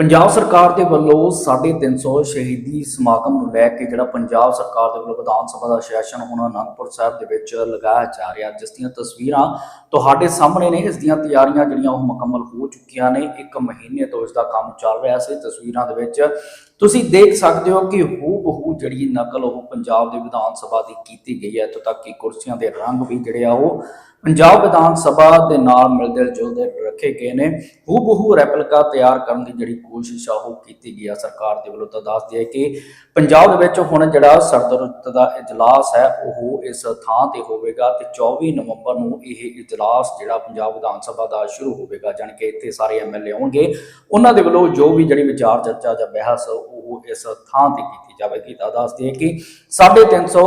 ਪੰਜਾਬ ਸਰਕਾਰ ਦੇ ਵੱਲੋਂ 350 ਸ਼ਹੀਦੀ ਸਮਾਗਮ ਨੂੰ ਲੈ ਕੇ ਜਿਹੜਾ ਪੰਜਾਬ ਸਰਕਾਰ ਦੇ ਵੱਲੋਂ ਵਿਧਾਨ ਸਭਾ ਦਾ ਸੈਸ਼ਨ ਹੁਣ ਅਨੰਦਪੁਰ ਸਾਹਿਬ ਦੇ ਵਿੱਚ ਲਗਾਇਆ ਜਾ ਰਿਹਾ। ਜਿਸ ਦੀਆਂ ਤਸਵੀਰਾਂ ਤੁਹਾਡੇ ਸਾਹਮਣੇ ਨੇ, ਇਸ ਦੀਆਂ ਤਿਆਰੀਆਂ ਜਿਹੜੀਆਂ ਉਹ ਮੁਕੰਮਲ ਹੋ ਚੁੱਕੀਆਂ ਨੇ। ਇੱਕ ਮਹੀਨੇ ਤੋਂ ਇਸ ਦਾ ਕੰਮ ਚੱਲ ਰਿਹਾ ਸੀ। ਤਸਵੀਰਾਂ ਦੇ ਵਿੱਚ ਤੁਸੀਂ ਦੇਖ ਸਕਦੇ ਹੋ ਕਿ ਹੂ ਜਿਹੜੀ ਨਕਲ ਉਹ ਪੰਜਾਬ ਦੇ ਵਿਧਾਨ ਸਭਾ ਦੀ ਕੀਤੀ ਗਈ ਹੈ, ਇੱਥੋਂ ਤੱਕ ਕਿ ਕੁਰਸੀਆਂ ਦੇ ਰੰਗ ਵੀ ਜਿਹੜੇ ਆ ਉਹ ਪੰਜਾਬ ਵਿਧਾਨ ਸਭਾ ਦੇ ਨਾਲ ਮਿਲਦੇ ਜੁਲਦੇ ਰੱਖੇ ਗਏ ਨੇ। ਹੂ ਬਹੂ ਰੈਪਲਿਕਾ ਤਿਆਰ ਕਰਨ ਦੀ ਜਿਹੜੀ ਕੋਸ਼ਿਸ਼ ਆ, ਉਹ ਕੀਤੀ ਗਈ ਆ। ਸਰਕਾਰ ਦੇ ਵੱਲੋਂ ਤਾਂ ਦੱਸਦੀ ਹੈ ਕਿ ਪੰਜਾਬ ਦੇ ਵਿੱਚ ਹੁਣ ਜਿਹੜਾ ਸਰਦਰੁੱਤ ਦਾ ਇਜਲਾਸ ਹੈ, ਉਹ ਇਸ ਥਾਂ ਤੇ ਹੋਵੇਗਾ ਤੇ 24 ਨਵੰਬਰ ਨੂੰ ਇਹ ਇਜਲਾਸ ਜਿਹੜਾ ਪੰਜਾਬ ਵਿਧਾਨ ਸਭਾ ਦਾ ਸ਼ੁਰੂ ਹੋਵੇਗਾ। ਜਾਣੀ ਕਿ ਇੱਥੇ ਸਾਰੇ ਐਮਐਲਏ ਆਉਣਗੇ। ਉਹਨਾਂ ਦੇ ਵੱਲੋਂ ਜੋ ਵੀ ਜਿਹੜੀ ਵਿਚਾਰ ਚਰਚਾ ਜਾਂ ਬਹਿਸ ਉਹ ਇਸ ਥਾਂ ਤੇ ਕੀਤੀ ਜਾਵੇਗੀ। ਤਾਂ ਦੱਸਦੀ ਹੈ ਕਿ 350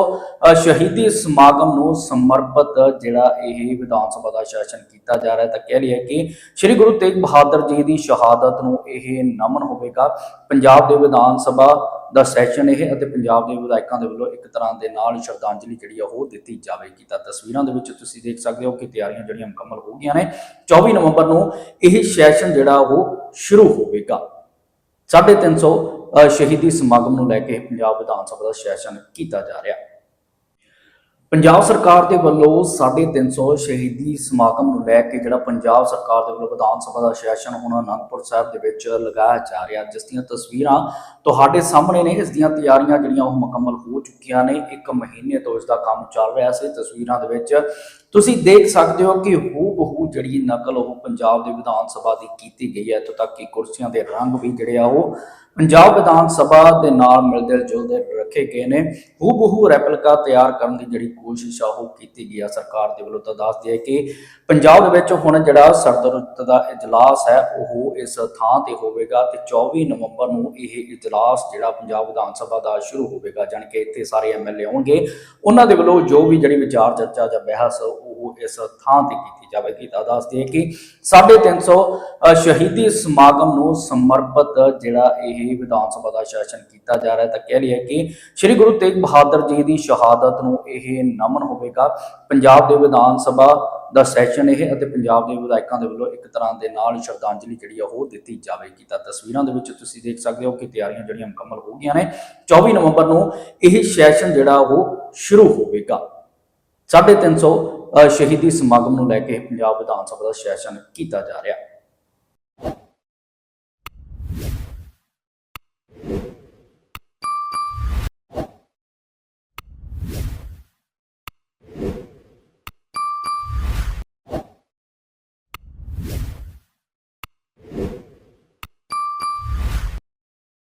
ਅ, ਸ਼ਹੀਦੀ ਸਮਾਗਮ ਨੂੰ ਸਮਰਪਿਤ ਜਿਹੜਾ ਇਹ ਵਿਧਾਨ ਸਭਾ ਦਾ ਸੈਸ਼ਨ ਕੀਤਾ ਜਾ ਰਿਹਾ ਤਾਂ ਕਹਿ ਲਈਏ ਕਿ ਸ੍ਰੀ ਗੁਰੂ ਤੇਗ ਬਹਾਦਰ ਜੀ ਦੀ ਸ਼ਹਾਦਤ ਨੂੰ ਇਹ ਨਮਨ ਹੋਵੇਗਾ। ਪੰਜਾਬ ਦੇ ਵਿਧਾਨ ਸਭਾ ਦਾ ਸੈਸ਼ਨ ਇਹ ਅਤੇ ਪੰਜਾਬ ਦੇ ਵਿਧਾਇਕਾਂ ਦੇ ਵੱਲੋਂ ਇੱਕ ਤਰ੍ਹਾਂ ਦੇ ਨਾਲ ਸ਼ਰਧਾਂਜਲੀ ਜਿਹੜੀ ਆ ਉਹ ਦਿੱਤੀ ਜਾਵੇਗੀ। ਤਾਂ ਤਸਵੀਰਾਂ ਦੇ ਵਿੱਚ ਤੁਸੀਂ ਦੇਖ ਸਕਦੇ ਹੋ ਕਿ ਤਿਆਰੀਆਂ ਜਿਹੜੀਆਂ ਮੁਕੰਮਲ ਹੋ ਗਈਆਂ ਨੇ। 24 ਨਵੰਬਰ ਨੂੰ ਇਹ ਸੈਸ਼ਨ ਜਿਹੜਾ ਉਹ ਸ਼ੁਰੂ ਹੋਵੇਗਾ। 350 ਅ, ਸ਼ਹੀਦੀ ਸਮਾਗਮ ਨੂੰ ਲੈ ਕੇ ਪੰਜਾਬ ਵਿਧਾਨ ਸਭਾ ਦਾ ਸੈਸ਼ਨ ਕੀਤਾ ਜਾ ਰਿਹਾ। ਪੰਜਾਬ ਸਰਕਾਰ ਦੇ ਵੱਲੋਂ 350 ਸ਼ਹੀਦੀ ਸਮਾਗਮ ਨੂੰ ਲੈ ਕੇ ਜਿਹੜਾ ਪੰਜਾਬ ਸਰਕਾਰ ਦੇ ਵੱਲੋਂ ਵਿਧਾਨ ਸਭਾ ਦਾ ਸੈਸ਼ਨ ਹੁਣ ਅਨੰਦਪੁਰ ਸਾਹਿਬ ਦੇ ਵਿੱਚ ਲਗਾਇਆ ਜਾ ਰਿਹਾ। ਜਿਸ ਦੀਆਂ ਤਸਵੀਰਾਂ ਤੁਹਾਡੇ ਸਾਹਮਣੇ ਨੇ, ਇਸ ਦੀਆਂ ਤਿਆਰੀਆਂ ਜਿਹੜੀਆਂ ਉਹ ਮੁਕੰਮਲ ਹੋ ਚੁੱਕੀਆਂ ਨੇ। ਇੱਕ ਮਹੀਨੇ ਤੋਂ ਇਸ ਦਾ ਕੰਮ ਚੱਲ ਰਿਹਾ ਸੀ। ਤਸਵੀਰਾਂ ਦੇ ਵਿੱਚ ਤੁਸੀਂ ਦੇਖ ਸਕਦੇ ਹੋ ਕਿ ਹੂ ਬਹੂ ਜਿਹੜੀ ਨਕਲ ਉਹ ਪੰਜਾਬ ਦੇ ਵਿਧਾਨ ਸਭਾ ਦੀ ਕੀਤੀ ਗਈ ਹੈ। ਇੱਥੋਂ ਤੱਕ ਕਿ ਕੁਰਸੀਆਂ ਦੇ ਰੰਗ ਵੀ ਜਿਹੜੇ ਆ ਉਹ ਪੰਜਾਬ ਵਿਧਾਨ ਸਭਾ ਦੇ ਨਾਲ ਮਿਲਦੇ ਜੁਲਦੇ ਰੱਖੇ ਗਏ ਨੇ। ਹੂ ਬਹੂ ਰੈਪਲਿਕਾ ਤਿਆਰ ਕਰਨ ਦੀ ਜਿਹੜੀ ਕੋਸ਼ਿਸ਼ ਆ ਉਹ ਕੀਤੀ ਗਈ ਆ। ਸਰਕਾਰ ਦੇ ਵੱਲੋਂ ਤਾਂ ਦੱਸਦੇ ਹੈ ਕਿ ਪੰਜਾਬ ਦੇ ਵਿੱਚ ਹੁਣ ਜਿਹੜਾ ਸਰਦਰੁੱਤ ਦਾ ਇਜਲਾਸ ਹੈ, ਉਹ ਇਸ ਥਾਂ ਤੇ ਹੋਵੇਗਾ ਤੇ 24 ਨਵੰਬਰ ਨੂੰ ਇਹ ਇਜਲਾਸ ਜਿਹੜਾ ਪੰਜਾਬ ਵਿਧਾਨ ਸਭਾ ਦਾ ਸ਼ੁਰੂ ਹੋਵੇਗਾ। ਜਾਣੀ ਕਿ ਇੱਥੇ ਸਾਰੇ ਐਮਐਲਏ ਆਉਣਗੇ। ਉਹਨਾਂ ਦੇ ਵੱਲੋਂ ਜੋ ਵੀ ਜਿਹੜੀ ਵਿਚਾਰ ਚਰਚਾ ਜਾਂ ਬਹਿਸ ਇਸ ਥਾਂ ਤੇ ਕੀਤੀ ਜਾਵੇਗੀ। ਤਾਂ ਦੱਸਦੀ ਹੈ ਕਿ 350 ਅ, ਸ਼ਹੀਦੀ ਸਮਾਗਮ ਨੂੰ ਸਮਰਪਿਤ ਜਿਹੜਾ ਇਹ ਵਿਧਾਨ ਸਭਾ ਦਾ ਸੈਸ਼ਨ ਕੀਤਾ ਜਾ ਰਿਹਾ ਤਾਂ ਕਹਿ ਲਈਏ ਕਿ ਸ੍ਰੀ ਗੁਰੂ ਤੇਗ ਬਹਾਦਰ ਜੀ ਦੀ ਸ਼ਹਾਦਤ ਨੂੰ ਇਹ ਨਮਨ ਹੋਵੇਗਾ। ਪੰਜਾਬ ਦੇ ਵਿਧਾਨ ਸਭਾ ਦਾ ਸੈਸ਼ਨ ਇਹ ਅਤੇ ਪੰਜਾਬ ਦੇ ਵਿਧਾਇਕਾਂ ਦੇ ਵੱਲੋਂ ਇੱਕ ਤਰ੍ਹਾਂ ਦੇ ਨਾਲ ਸ਼ਰਧਾਂਜਲੀ ਜਿਹੜੀ ਆ ਉਹ ਦਿੱਤੀ ਜਾਵੇਗੀ। ਤਾਂ ਤਸਵੀਰਾਂ ਦੇ ਵਿੱਚ ਤੁਸੀਂ ਦੇਖ ਸਕਦੇ ਹੋ ਕਿ ਤਿਆਰੀਆਂ ਜਿਹੜੀਆਂ ਮੁਕੰਮਲ ਹੋ ਗਈਆਂ ਨੇ। 24 ਨਵੰਬਰ ਨੂੰ ਇਹ ਸੈਸ਼ਨ ਜਿਹੜਾ ਉਹ ਸ਼ੁਰੂ ਹੋਵੇਗਾ। 350 ਅ, ਸ਼ਹੀਦੀ ਸਮਾਗਮ ਨੂੰ ਲੈ ਕੇ ਪੰਜਾਬ ਵਿਧਾਨ ਸਭਾ ਦਾ ਸੈਸ਼ਨ ਕੀਤਾ ਜਾ ਰਿਹਾ।